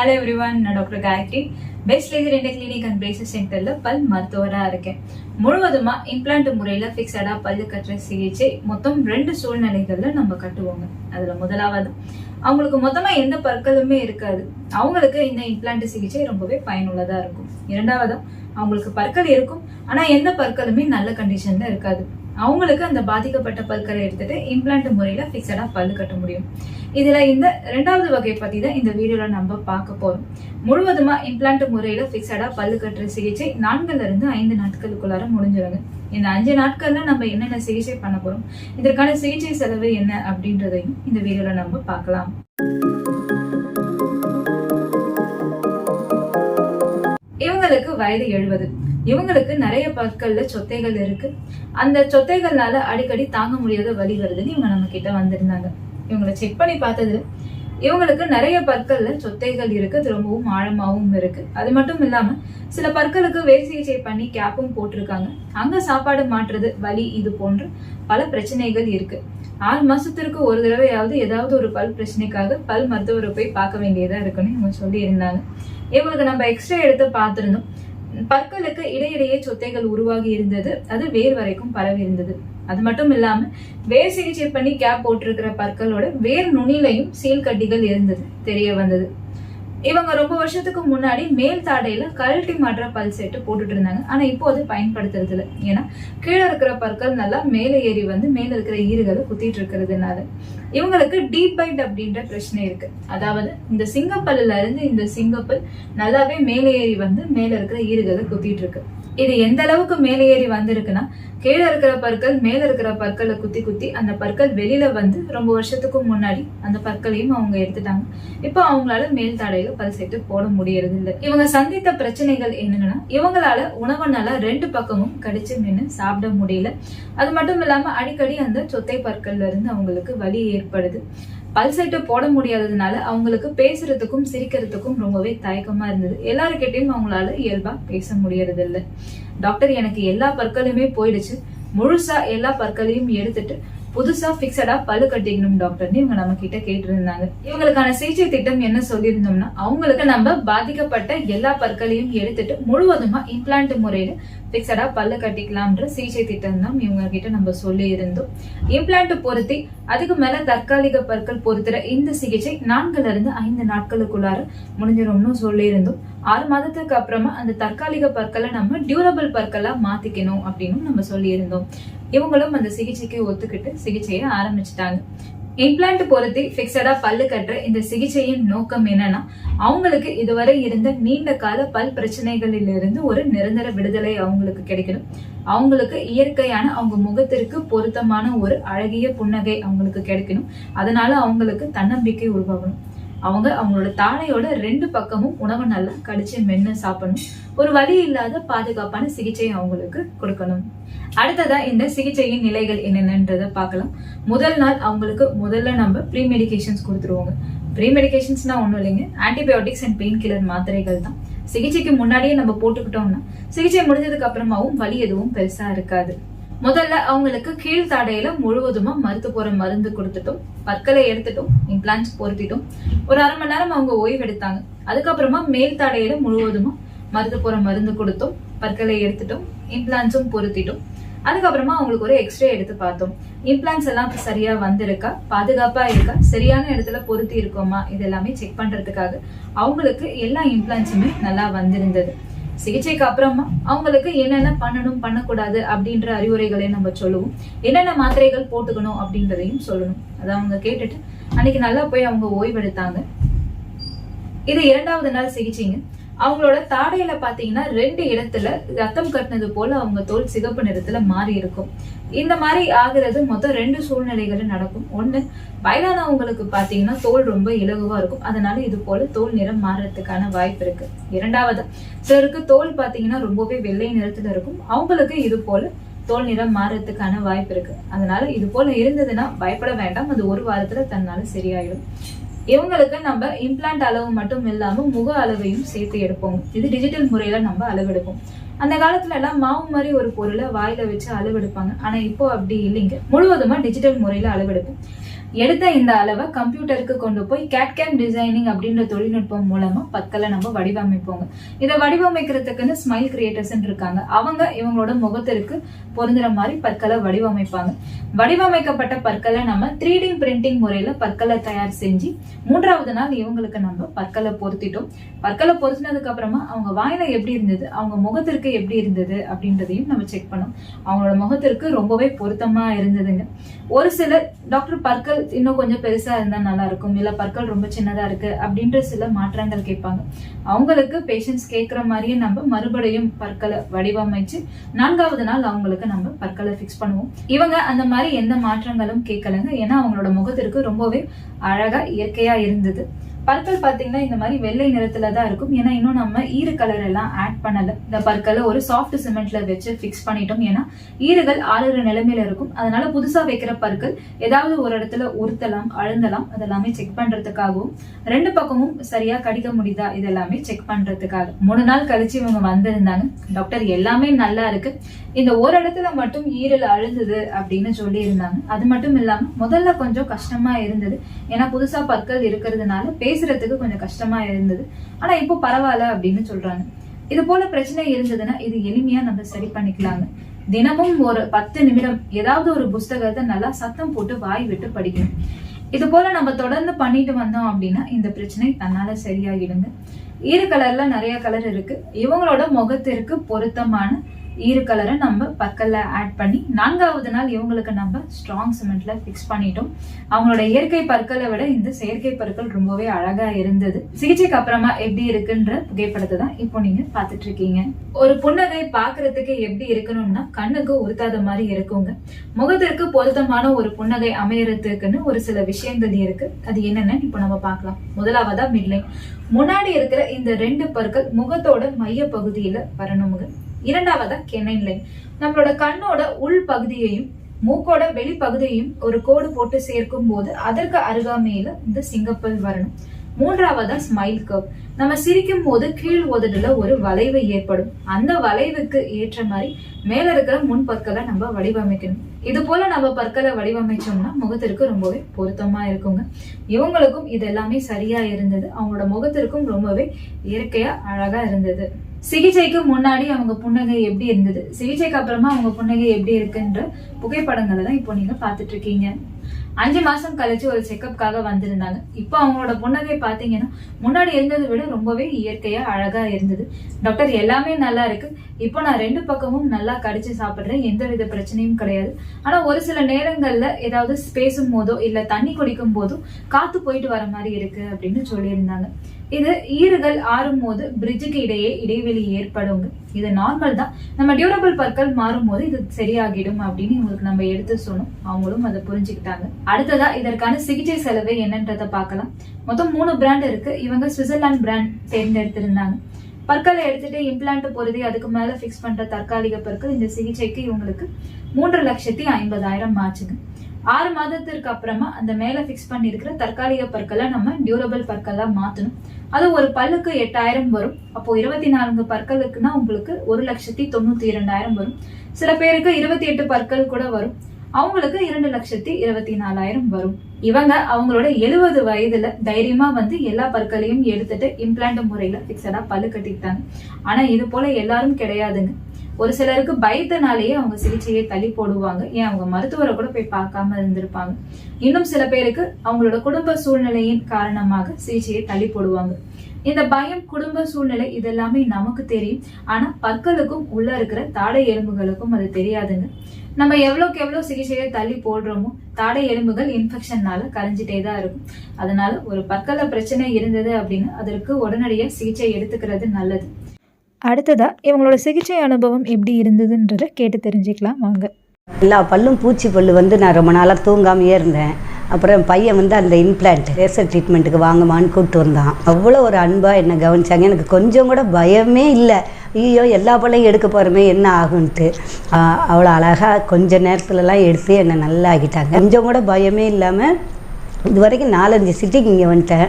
Hello everyone நான் doctor Gayathri best laser India clinic and braces சென்டர்ல பல் மருத்துவராக இருக்கேன். முழுவதுமா இம்ப்ளான்ட் முறையில ஃபிக்ஸடா பல்லு கட்டுற சிகிச்சை மொத்தம் ரெண்டு சூழ்நிலைகள்ல நம்ம கட்டுவோங்க. அதுல முதலாவது அவங்களுக்கு மொத்தமா எந்த பற்களுமே இருக்காது. அவங்களுக்கு இந்த இம்ப்ளான்ட் சிகிச்சை ரொம்பவே பயனுள்ளதா இருக்கும். இரண்டாவது அவங்களுக்கு பற்கள் இருக்கும். ஆனா எந்த பற்களுமே நல்ல கண்டிஷன்ல இருக்காது. அவங்களுக்கு அந்த பாதிக்கப்பட்ட பல்கரை எடுத்துட்டு இம்ப்ளான்ட் முறையில பிக்சடா பல்லு கட்ட முடியும். இதுல இந்த ரெண்டாவது வகை பத்தி தான் இந்த வீடியோல நம்ம பார்க்க போறோம். முழுவதுமா இம்ப்ளான்ட் முறையில பிக்சடா பல்லு கட்டுற சிகிச்சை நான்குல இருந்து ஐந்து நாட்களுக்குள்ளார முடிஞ்சிருங்க இந்த அஞ்சு நாட்கள்ல நம்ம என்னென்ன சிகிச்சை பண்ண போறோம்? இதற்கான சிகிச்சை செலவு என்ன அப்படின்றதையும் இந்த வீடியோல நம்ம பார்க்கலாம். இவங்களுக்கு வயது எழுபது. இவங்களுக்கு நிறைய பற்கள்ல சொத்தைகள் இருக்கு. அந்த சொத்தைகள்னால அடிக்கடி தாங்க முடியாத வழி வருதுன்னு இவங்க நம்ம கிட்ட வந்திருந்தாங்க. இவங்களை செக் பண்ணி பார்த்தது இவங்களுக்கு நிறைய பற்கள்ல சொத்தைகள் இருக்கு. அது ரொம்பவும் ஆழமாவும் இருக்கு. அது மட்டும் இல்லாம சில பற்களுக்கு வேர் சிகிச்சை பண்ணி கேப்பும் போட்டிருக்காங்க. அங்க சாப்பாடு மாற்றுறது வலி இது போன்ற பல பிரச்சனைகள் இருக்கு. ஆறு மாசத்திற்கு ஒரு தடவையாவது ஏதாவது ஒரு பல் பிரச்சனைக்காக பல் மருத்துவரை போய் பார்க்க வேண்டியதா இருக்குன்னு இவங்க சொல்லி இருந்தாங்க இவங்களுக்கு நம்ம எக்ஸ்ரே எடுத்து பார்த்திருந்தோம். பற்களுக்கு இடையிடையே சொத்தைகள் உருவாகி இருந்தது. அது வேர் வரைக்கும் பரவி இருந்தது. அது மட்டும் இல்லாம வேர் சிகிச்சை பண்ணி கேப் போட்டிருக்கிற பற்களோட வேர் நுனிலையும் சீல் கட்டிகள் இருந்தது. தெரிய வந்தது. இவங்க ரொம்ப வருஷத்துக்கு முன்னாடி மேல் தாடையில கழட்டி மாற்ற பல் செட்டு போட்டுட்டு இருந்தாங்க. ஆனா இப்போ அது பயன்படுத்துறது இல்லை. ஏன்னா கீழே இருக்கிற பற்கள் நல்லா மேலே ஏறி வந்து மேல இருக்கிற ஈறுகளை குத்திட்டு இருக்கிறதுனால இவங்களுக்கு டீப் பைட் அப்படின்ற பிரச்சனை இருக்கு. அதாவது இந்த சிங்கப்பல்லுல இருந்து இந்த சிங்கப்பல் நல்லாவே மேலே ஏறி வந்து மேல இருக்கிற ஈறுகளை குத்திட்டு இருக்கு. இது எந்த அளவுக்கு மேலே ஏறி வந்திருக்குன்னா கீழே இருக்கிற பற்கள் மேலே இருக்கிற பற்களை குத்தி குத்தி அந்த பற்கள் வெளியில வந்து ரொம்ப வருஷத்துக்கு முன்னாடி அந்த பற்களையும் அவங்க எடுத்துட்டாங்க. இப்போ அவங்களால மேல் தாடையில பல் போட முடியறது இல்லை இவங்க சந்தித்த பிரச்சனைகள் என்னன்னா இவங்களால உணவுனால ரெண்டு பக்கமும் கடிச்சு நின்று சாப்பிட முடியல. அது மட்டும் இல்லாம அடிக்கடி அந்த சொத்தை பற்கள்ல இருந்து அவங்களுக்கு வலி ஏற்படுது. பல் போட முடியாததுனால அவங்களுக்கு பேசுறதுக்கும் சிரிக்கிறதுக்கும் ரொம்பவே தயக்கமா இருந்தது. எல்லாருக்கிட்டையும் அவங்களால இயல்பா பேச முடியறது இல்லை டாக்டர் எனக்கு எல்லா பற்களுமே போயிடுச்சு. முழுசா எல்லா பற்களையும் எடுத்துட்டு புதுசா பிக்சடா பல்லு கட்டிக்கணும் டாக்டர்னு இவங்க நம்ம கிட்ட கேட்டிருந்தாங்க. இவங்களுக்கான சிகிச்சை திட்டம் என்ன சொல்லியிருந்தோம்னா அவங்களுக்கு நம்ம பாதிக்கப்பட்ட எல்லா பற்களையும் எடுத்துட்டு முழுவதுமா இம்ப்ளான்ட் முறையில பிக்சடா பல்லு கட்டிக்கலாம்ன்ற சிகிச்சை திட்டம் தான் இவங்க கிட்ட நம்ம சொல்லி இருந்தோம் இம்ப்ளான்ட் பொருத்தி அதுக்கு மேல தற்காலிக பற்கள் பொருத்துற இந்த சிகிச்சை நான்குல இருந்து ஐந்து நாட்களுக்குள்ளார முடிஞ்சிரும்னு சொல்லி இருந்தோம் ஆறு மாதத்துக்கு அப்புறமா அந்த தற்காலிக பற்களை நம்ம டியூரபிள் பற்களா மாத்திக்கணும் அப்படின்னு நம்ம சொல்லி இருந்தோம் இவங்களும் அந்த சிகிச்சைக்கு ஒத்துக்கிட்டு சிகிச்சையை ஆரம்பிச்சிட்டாங்க. இம்ப்ளான்ட் பொருத்தி பிக்சடா பல்லு கட்டுற இந்த சிகிச்சையின் நோக்கம் என்னன்னா அவங்களுக்கு இதுவரை இருந்த நீண்ட கால பல் பிரச்சனைகளில் இருந்து ஒரு நிரந்தர விடுதலை அவங்களுக்கு கிடைக்கணும். அவங்களுக்கு இயற்கையான அவங்க முகத்திற்கு பொருத்தமான ஒரு அழகிய புன்னகை அவங்களுக்கு கிடைக்கணும். அதனால அவங்களுக்கு தன்னம்பிக்கை உருவாகணும். அவங்க அவங்களோட தாடையோட ரெண்டு பக்கமும் உணவு நல்லா கடிச்சு மென்னு சாப்பிடணும். ஒரு வலி இல்லாத பாதுகாப்பான சிகிச்சையை அவங்களுக்கு கொடுக்கணும். அடுத்ததா இந்த சிகிச்சையின் நிலைகள் என்னென்னன்றதை பார்க்கலாம். முதல் நாள் அவங்களுக்கு முதல்ல நம்ம ப்ரீ மெடிகேஷன்ஸ் கொடுத்துருவோங்க. ப்ரீ மெடிகேஷன்ஸ்னா ஒன்றும் இல்லைங்க. ஆன்டிபயோட்டிக்ஸ் அண்ட் பெயின் கில்லர் மாத்திரைகள் தான். சிகிச்சைக்கு முன்னாடியே நம்ம போட்டுக்கிட்டோம்னா சிகிச்சை முடிஞ்சதுக்கு அப்புறமாவும் வலி எதுவும் பெருசா இருக்காது. முதல்ல அவங்களுக்கு கீழ் தாடையில முழுவதுமா மருத்து போற மருந்து கொடுத்துட்டோம் பற்களை எடுத்துட்டோம் இம்ப்ளான்ஸ் பொருத்திட்டோம். ஒரு அரை மணி நேரம் அவங்க ஓய்வு எடுத்தாங்க அதுக்கப்புறமா மேல் தடையில முழுவதுமா மருந்து போற மருந்து கொடுத்தோம் பற்களை எடுத்துட்டோம் இம்ப்ளான்ஸும் பொருத்திட்டோம். அதுக்கப்புறமா அவங்களுக்கு ஒரு எக்ஸ்ரே எடுத்து பார்த்தோம். இம்ப்ளான்ஸ் எல்லாம் சரியா வந்திருக்கா? பாதுகாப்பா இருக்கா? சரியான இடத்துல பொருத்தி இருக்கோமா? இது எல்லாமே செக் பண்றதுக்காக அவங்களுக்கு எல்லா இம்ப்ளான்ஸுமே நல்லா வந்திருந்தது. சிகிச்சைக்கு அப்புறமா அவங்களுக்கு என்னென்ன பண்ணணும் பண்ணக்கூடாது அப்படின்ற அறிவுரைகளையும் நம்ம சொல்லுவோம். என்னென்ன மாத்திரைகள் போட்டுக்கணும் அப்படின்றதையும் சொல்லணும். அதை அவங்க கேட்டுட்டு அன்னைக்கு நல்லா போய் அவங்க ஓய்வெடுத்தாங்க. இது இரண்டாவது நாள் சிகிச்சைங்க. அவங்களோட தாடையில பாத்தீங்கன்னா ரெண்டு இடத்துல ரத்தம் கட்டினது போல அவங்க தோல் சிகப்பு நிறத்துல மாறி இருக்கும். இந்த மாதிரி ஆகுறது மொத்தம் ரெண்டு சூழ்நிலைகள் நடக்கும். ஒண்ணு வயதானவங்களுக்கு பாத்தீங்கன்னா தோல் ரொம்ப இலகுவா இருக்கும். அதனால இது போல தோல் நிறம் மாறுறதுக்கான வாய்ப்பு இருக்கு. இரண்டாவது சிலருக்கு தோல் பாத்தீங்கன்னா ரொம்பவே வெள்ளை நிறத்துல இருக்கும். அவங்களுக்கு இது போல தோல் நிறம் மாறுறதுக்கான வாய்ப்பு இருக்கு. அதனால இது போல இருந்ததுன்னா பயப்பட வேண்டாம். அது ஒரு வாரத்துல தன்னால சரியாயிடும். இவங்களுக்கு நம்ம இம்ப்ளான்ட் அளவு மட்டும் இல்லாம முக அளவையும் சேர்த்து எடுப்போம். இது டிஜிட்டல் முறையில நம்ம அளவெடுப்போம். அந்த காலத்துல எல்லாம் மாவு மாதிரி ஒரு பொருளை வாயில வச்சு அளவெடுப்பாங்க. ஆனா இப்போ அப்படி இல்லைங்க. முழுவதுமா டிஜிட்டல் முறையில அளவெடுப்போம். எடுத்த இந்த அளவை கம்ப்யூட்டருக்கு கொண்டு போய் கேட்கேன் டிசைனிங் அப்படின்ற தொழில்நுட்பம் மூலமா பற்களை நம்ம வடிவமைப்போங்க. இதை வடிவமைக்கிறதுக்குன்னு ஸ்மைல் கிரியேட்டர்ஸ் இருக்காங்க. அவங்க இவங்களோட முகத்திற்கு பொருந்துற மாதிரி பற்களை வடிவமைப்பாங்க. வடிவமைக்கப்பட்ட பற்களை நம்ம த்ரீ டி பிரிண்டிங் முறையில பற்களை தயார் செஞ்சு மூன்றாவது நாள் இவங்களுக்கு நம்ம பற்களை பொருத்திட்டோம். பற்களை பொருத்தினதுக்கு அப்புறமா அவங்க வாயில எப்படி இருந்தது அவங்க முகத்திற்கு எப்படி இருந்தது அப்படின்றதையும் நம்ம செக் பண்ணோம். அவங்களோட முகத்திற்கு ரொம்பவே பொருத்தமா இருந்ததுங்க. ஒரு சிலர் டாக்டர் பற்கள் இன்னும் கொஞ்சம் பெருசா இருந்தா நல்லா இருக்கும் இல்ல பற்கள் ரொம்ப சின்னதா இருக்கு அப்படின்ற சில மாற்றங்கள் கேட்பாங்க. அவங்களுக்கு பேஷண்ட்ஸ் கேட்குற மாதிரியே நம்ம மறுபடியும் பற்களை வடிவமைச்சு நான்காவது நாள் அவங்களுக்கு நம்ம பற்களை ஃபிக்ஸ் பண்ணுவோம். இவங்க அந்த மாதிரி எந்த மாற்றங்களும் கேட்கலங்க. ஏன்னா அவங்களோட முகத்திற்கு ரொம்பவே அழகா இயற்கையா இருந்தது. பற்கள் பாத்தீங்கன்னா இந்த மாதிரி வெள்ளை நிறத்துல தான் இருக்கும். ஏன்னா இன்னும் நம்ம ஈறு கலர் எல்லாம் ஆட் பண்ணல. இந்த பற்களை ஒரு சாஃப்ட் சிமெண்ட்ல வச்சு ஃபிக்ஸ் பண்ணிட்டோம். ஏன்னா ஈறுகள் ஆளுற நிலைமையில இருக்கும். அதனால புதுசா வைக்கிற பற்கள் ஏதாவது ஒரு இடத்துல உறுத்தலாம் அழுந்தலாம். அதெல்லாமே செக் பண்றதுக்காகவும் ரெண்டு பக்கமும் சரியா கடிக்க முடியுதா? இதெல்லாமே செக் பண்றதுக்காக. மூணு நாள் கழிச்சு இவங்க வந்திருந்தாங்க. டாக்டர் எல்லாமே நல்லா இருக்கு. இந்த ஒரு இடத்துல மட்டும் ஈரல் அழுந்தது அப்படின்னு சொல்லி இருந்தாங்க அது மட்டும் இல்லாம முதல்ல கொஞ்சம் கஷ்டமா இருந்தது. ஏன்னா புதுசா பற்கள் இருக்கிறதுனால பேசுறதுக்கு கொஞ்சம் கஷ்டமா இருந்தது. ஆனா இப்போ பரவாயில்ல அப்படின்னு சொல்றாங்க. இது போல பிரச்சனை இருந்ததுன்னா இது எளிமையா நம்ம சரி பண்ணிக்கலாங்க. தினமும் ஒரு பத்து நிமிடம் ஏதாவது ஒரு புஸ்தகத்தை நல்லா சத்தம் போட்டு வாய் விட்டு படிக்கணும். இது போல நம்ம தொடர்ந்து பண்ணிட்டு வந்தோம் அப்படின்னா இந்த பிரச்சனை தன்னால சரியாகிடுங்க ஈர கலர்ல நிறைய கலர் இருக்கு. இவங்களோட முகத்திற்கு பொருத்தமான ஈரு கலரை நம்ம பக்கல்ல ஆட் பண்ணி நான்காவது நாள் இவங்களுக்கு நம்ம ஸ்ட்ராங் சிமெண்ட்ல ஃபிக்ஸ் பண்ணிட்டோம். அவங்களோட இயற்கை பற்களை விட இந்த செயற்கை பற்கள் ரொம்பவே அழகா இருந்தது. சிகிச்சைக்கு அப்புறமா எப்படி இருக்குன்ற புகைப்படத்தை தான் இப்போ நீங்க பாத்துட்டு இருக்கீங்க. ஒரு புன்னகை பாக்குறதுக்கு எப்படி இருக்கணும்னா கண்ணுக்கு உறுத்தாத மாதிரி இருக்குங்க. முகத்திற்கு பொருத்தமான ஒரு புன்னகை அமையறதுக்குன்னு ஒரு சில விஷயங்கள் இருக்கு. அது என்னன்னு இப்போ நம்ம பார்க்கலாம். முதலாவதா மிட்லைன் முன்னாடி இருக்கிற இந்த ரெண்டு பற்கள் முகத்தோட மைய பகுதியில வரணுங்க இரண்டாவதா கெனைன் லைன் நம்மளோட கண்ணோட உள் பகுதியையும் மூக்கோட வெளிப்பகுதியையும் ஒரு கோடு போட்டு சேர்க்கும் போது அதற்கு அருகாமையில இந்த சிங்கப்பல் வரணும். மூன்றாவதா ஸ்மைல் கர்வ் நம்ம சிரிக்கும் போது கீழ் உதடுல ஒரு வளைவு ஏற்படும். அந்த வளைவுக்கு ஏற்ற மாதிரி மேல இருக்கிற முன் பற்களை நம்ம வடிவமைக்கணும். இது போல நம்ம பற்களை வடிவமைச்சோம்னா முகத்திற்கு ரொம்பவே பொருத்தமா இருக்குங்க. இவங்களுக்கும் இது எல்லாமே சரியா இருந்தது. அவங்களோட முகத்திற்கும் ரொம்பவே இயற்கையா அழகா இருந்தது. சிகிச்சைக்கு முன்னாடி அவங்க புன்னகை எப்படி இருந்தது? சிகிச்சைக்கு அப்புறமா அவங்க புன்னகை எப்படி இருக்குன்ற புகைப்படங்களை தான் இப்போ நீங்க பாத்துட்டு இருக்கீங்க. அஞ்சு மாசம் கழிச்சு ஒரு செக்கப்காக வந்திருந்தாங்க. இப்போ அவங்களோட புன்னகை பாத்தீங்கன்னா முன்னாடி இருந்ததை விட ரொம்பவே இயற்கையா அழகா இருந்தது. டாக்டர் எல்லாமே நல்லா இருக்கு. இப்போ நான் ரெண்டு பக்கமும் நல்லா கடிச்சு சாப்பிடுறேன். எந்த வித பிரச்சனையும் கிடையாது. ஆனா ஒரு சில நேரங்கள்ல ஏதாவது பேசும் போதோ இல்ல தண்ணி குடிக்கும் போதோ காத்து போயிட்டு வர மாதிரி இருக்கு அப்படின்னு சொல்லியிருந்தாங்க. இது ஈறுகள் ஆறும் போது பிரிட்ஜுக்கு இடையே இடைவெளி ஏற்படுங்க இது நார்மல் தான். நம்ம டியூரபிள் பற்கள் மாறும் போது இது சரியாகிடும் அப்படின்னு இவங்களுக்கு நம்ம எடுத்து சொன்னோம் அவங்களும் அதை புரிஞ்சுக்கிட்டாங்க. அடுத்ததா இதற்கான சிகிச்சை செலவு என்னன்றத பார்க்கலாம். மொத்தம் மூணு பிராண்ட் இருக்கு. இவங்க சுவிட்சர்லாந்து பிராண்ட் தேர்ந்தெடுத்திருந்தாங்க. பற்களை எடுத்துட்டு இம்ப்ளான்ட் பொருதி அதுக்கு மேல ஃபிக்ஸ் பண்ற தற்காலிக பற்கள் இந்த சிகிச்சைக்கு இவங்களுக்கு மூன்று லட்சத்தி ஐம்பதாயிரம் ஆச்சுங்க. ஆறு மாதத்திற்கு அப்புறமா அந்த மேல ஃபிக்ஸ் பண்ணிருக்கிற தற்காலிக பற்களை நம்ம டியூரபிள் பற்களா மாத்தணும். அது ஒரு பல்லுக்கு எட்டாயிரம் வரும். அப்போ இருபத்தி நான்கு பற்களுக்குன்னா உங்களுக்கு ஒரு லட்சத்தி தொண்ணூத்தி இரண்டாயிரம் வரும். சில பேருக்கு இருபத்தி எட்டு பற்கள் கூட வரும். அவங்களுக்கு இரண்டு லட்சத்தி இருபத்தி நாலாயிரம் வரும். இவங்க அவங்களோட எழுபது வயதுல தைரியமா வந்து எல்லா பற்களையும் எடுத்துட்டு இம்ப்ளாண்ட் முறையில பிக்சடா பல்லு கட்டிக்கிட்டாங்க. ஆனா இது போல எல்லாரும் கிடையாதுங்க. ஒரு சிலருக்கு பயத்தினாலேயே அவங்க சிகிச்சையை தள்ளி போடுவாங்க. ஏன்? அவங்க மருத்துவரை கூட போய் பார்க்காம இருந்திருப்பாங்க. இன்னும் சில பேருக்கு அவங்களோட குடும்ப சூழ்நிலையின் காரணமாக சிகிச்சையை தள்ளி போடுவாங்க. இந்த பயம் குடும்ப சூழ்நிலை இதெல்லாமே நமக்கு தெரியும். ஆனா பற்களுக்கும் உள்ள இருக்கிற தாடை எலும்புகளுக்கும் அது தெரியாதுங்க. நம்ம எவ்வளோக்கு எவ்வளோ சிகிச்சையை தள்ளி போடுறோமோ தாடை எலும்புகள் இன்ஃபெக்ஷன்னால கரைஞ்சிட்டே தான் இருக்கும். அதனால ஒரு பற்கள பிரச்சனை இருந்தது அப்படின்னு அதற்கு உடனடியாக சிகிச்சை எடுத்துக்கிறது நல்லது. அடுத்ததாக இவங்களோட சிகிச்சை அனுபவம் எப்படி இருந்ததுன்றதை கேட்டு தெரிஞ்சுக்கலாம் வாங்க. எல்லா பல்லும் பூச்சி பல்லு வந்து நான் ரொம்ப நாளாக தூங்காமையே இருந்தேன். அப்புறம் பையன் வந்து அந்த இம்ப்ளான்ட் லேசர் ட்ரீட்மெண்ட்டுக்கு வாங்கம்மான்னு கூப்பிட்டு வந்தான். அவ்வளோ ஒரு அன்பாக என்னை கவனிச்சாங்க. எனக்கு கொஞ்சம் கூட பயமே இல்லை. ஐயோ எல்லா பல்லையும் எடுக்க போகிறோமே என்ன ஆகுன்ட்டு அவ்வளோ அழகாக கொஞ்ச நேரத்துலலாம் எடுத்து என்னை நல்லா ஆகிட்டாங்க கொஞ்சம் கூட பயமே இல்லாமல் இது வரைக்கும் நாலஞ்சு சிட்டிக்கு இங்கே வந்துட்டேன்.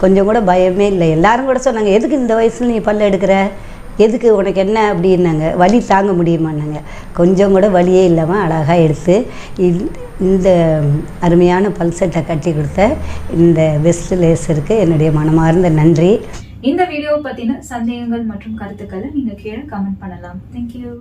கொஞ்சம் கூட பயமே இல்லை. எல்லாரும் கூட சொன்னாங்க எதுக்கு இந்த வயசில் நீ பல்ல எடுக்கிற? எதுக்கு உனக்கு என்ன அப்படின்னாங்க வலி தாங்க முடியுமான்னாங்க. கொஞ்சம் கூட வலியே இல்லாமல் அழகாக எடுத்து இந்த- இந்த அருமையான பல்செட்டை கட்டி கொடுத்த இந்த பெஸ்ட் லேசருக்கு என்னுடைய மனமார்ந்த நன்றி. இந்த வீடியோ பற்றின சந்தேகங்கள் மற்றும் கருத்துக்களை நீங்கள் கீழே கமெண்ட் பண்ணலாம். தேங்க்யூ